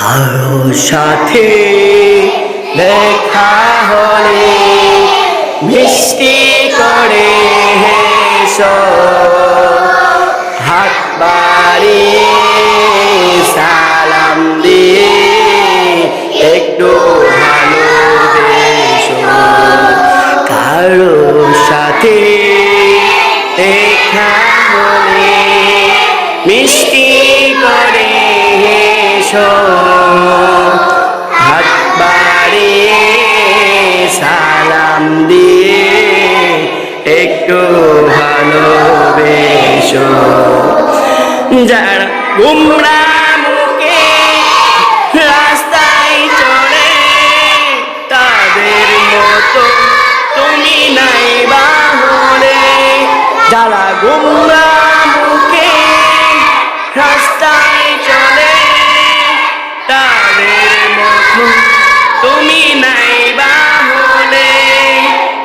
কারও সাথে দেখা হলে মিষ্টি করে হেসো। হাত বাড়িয়ে সালাম দিয়ে একটু ভালোবেসো। কারও সাথে দেখা হলে মিষ্টি হেসো হাত বাড়িয়ে সালাম দিয়ে একটু ভালোবেসো। যারা গুমরা মুখে রাস্তায় চলে তাদের মতো তুমি নাই বাহলে যারা গুমরা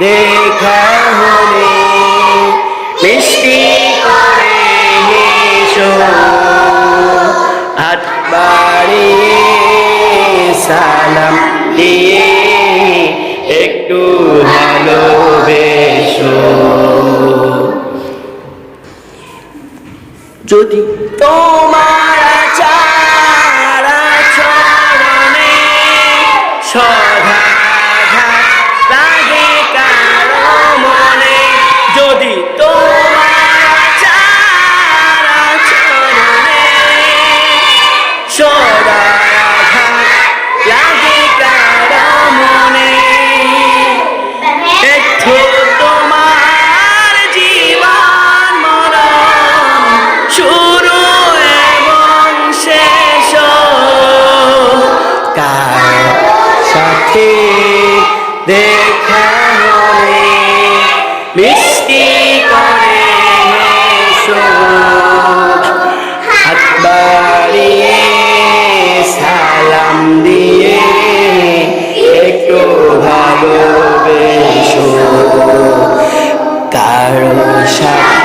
দেখা হলে মিষ্টি করে বাড়িয়ে সালাম দিয়ে একটু ভালোবেসো যদি তোমার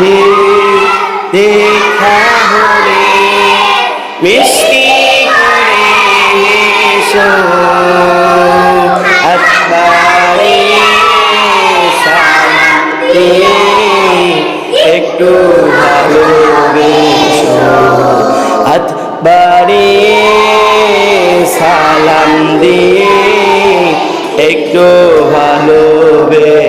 সাথে দেখা হলে মিষ্টি করে এসো। হাত বাড়িয়ে একটু ভালোবেসো। হাত বাড়িয়ে সালাম দিয়ে একটু ভালোবেসো।